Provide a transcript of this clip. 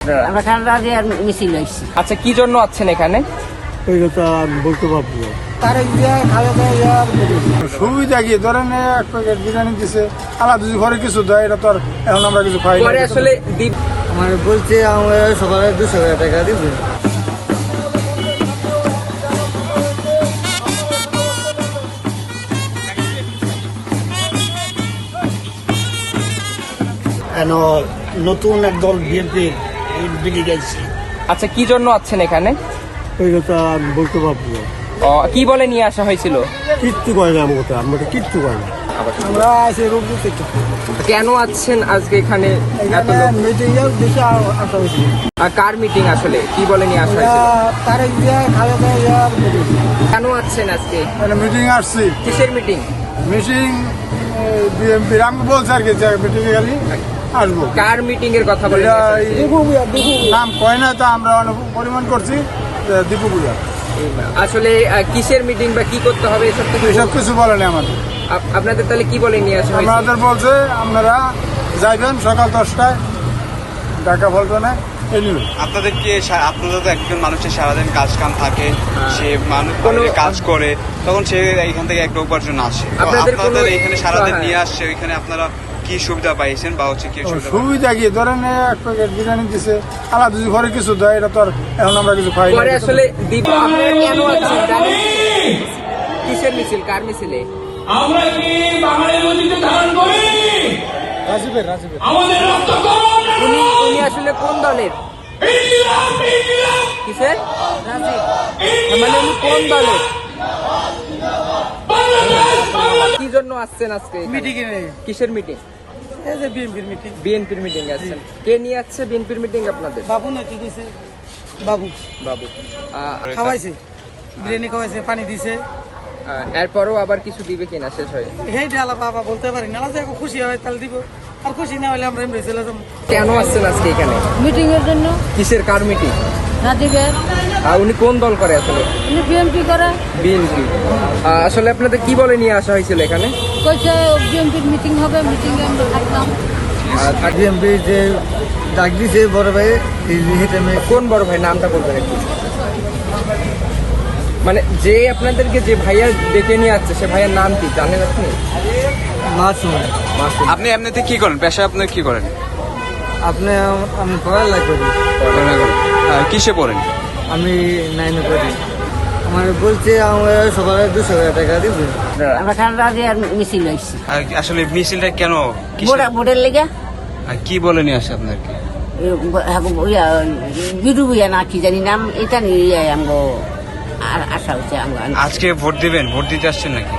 আমরা খান্ডা দিয়ে মিছিল হয়েছি আচ্ছা কি জন্য আছেন এখানে? ওই কথা বলতে পারব সুবিধা কি? ধরেন এই এক প্যাকেট বিরিয়ানি দিছে আলাদা যদি ঘরে কিছু দেয় এটা তো আর এখন আমরা কিছু খাই না। পরে আসলে আমার বলছে আমরা সবার দুশো টাকা দিবে। কেন নতুন একদল বিএনপির বিলি গেছে আচ্ছা কি জন্য আছেন এখানে? ওই কথা আমি বলতে পারব না। ও, কি বলে নিয়ে আসা হয়েছিল? কিচ্ছু করে না আমার কথা আমরা কিচ্ছু করে না। আমরা রোগ কেন আছেন আজকে এখানে? এত লোক? দেশে আসা হয়েছে আর কার মিটিং আসলে? কি বলে নিয়ে আসা হয়েছিল? খালেদা জিয়ার কেন আছেন আজকে? মানে মিটিং আসছি। কিসের মিটিং মিটিং বিএমপি আমি বলছি আর কি মিটিং এ খালি আসব। কার মিটিং এর কথা বলে? নাম কয় না তা আমরা অনেক পরিমাণ করছি দীপু পূজা আসলে কিসের মিটিং বা কি করতে হবে এসব কিছু এসব কিছু বলেনি আমাদের। আপ- আপনাদের তাহলে কি বলে নিয়ে আসা হয়েছে? আমাদের বলছে আপনারা যাইবেন সকাল দশটায় ঢাকা নিউজ আপনাদের কি আপনাদের তো একজন মানুষের সারাদিন কাজ কাম থাকে সে মানুষ কোনো- কাজ করে তখন সে এখান থেকে একটা উপার্জন আসে। আপনাদের এখানে সারাদিন হ্যাঁ। নিয়ে আসছে ওইখানে আপনারা কি সুবিধা পাইছেন বা হচ্ছে কি সুবিধা কি? ধরেন এক প্যাকেট বিরিয়ানি দিছে। আলাদা যদি ঘরে কিছু দেয় এটা তো আর এখন আমরা কিছু খাই না। আসলে দীপ আপনারা কেন আছেন? জানেন? কিসের মিছিল? কার মিছিলে? আমরা কি বাঙালির অতীতে ধারণ করি? রাজীবের রাজীবের। আমাদের রক্ত গরম উনি উনি আসলে কোন দলের? কিসের? মানে উনি কোন দলের? বাংলাদেশ বাংলাদেশ। কি জন্য আসছেন আজকে মিটিং কিসের মিটিং? বিএনপির মিটিং বিএনপির মিটিং আসছেন কে নিয়ে আসছে বিএনপির মিটিং আপনাদের? বাবু না কি দিছে বাবু। বাবু। খাওয়াইছে। বিরিয়ানি খাওয়াইছে পানি দিছে। এরপরও আবার কিছু দিবে কিনা শেষ হয়ে? সেই ডালা বাবা বলতে পারি না। যে খুশি হয় তাহলে দিব। আর খুশি না হলে আমরা এমনি চলে যাব। কেন আসছেন আজকে এখানে? মিটিং এর জন্য? কিসের কার মিটিং রাজীবের উনি কোন দল করে আসলে? উনি বিএনপি করে। বিএনপি আসলে আপনাদের কি বলে নিয়ে আসা হয়েছিল এখানে? কইছে বিএনপির মিটিং হবে মিটিং এ আমরা থাকলাম আর বিএমপি যে ডাক দিছে বড় ভাই হেঁটে কোন বড় ভাই নামটা বলবেন একটু? মানে যে আপনাদেরকে যে ভাইয়া ডেকে নিয়ে আসছে সে ভাইয়ের নাম কি জানেন আপনি? মাসুম। মাসুম। আপনি এমনিতে কি করেন? পেশা আপনি কি করেন? আপনি আমি পড়ালেখা করি। পড়াশোনা করেন? কিসে পড়েন? আমি নাইনে পড়ি। আমার বলছে আমরা সবার দুশো টাকা দিবে। আমরা দিয়ে আর মিছিল হয়েছি আসলে মিছিলটা কেন? বোর্ডের ভোটের লেগে। আর কি বলে নিয়ে আসে আপনাকে? বুয়া না কি জানি নাম এটা নিয়ে আমগো আর আশা হচ্ছে আমগো আজকে ভোট দিবেন? ভোট দিতে আসছেন নাকি?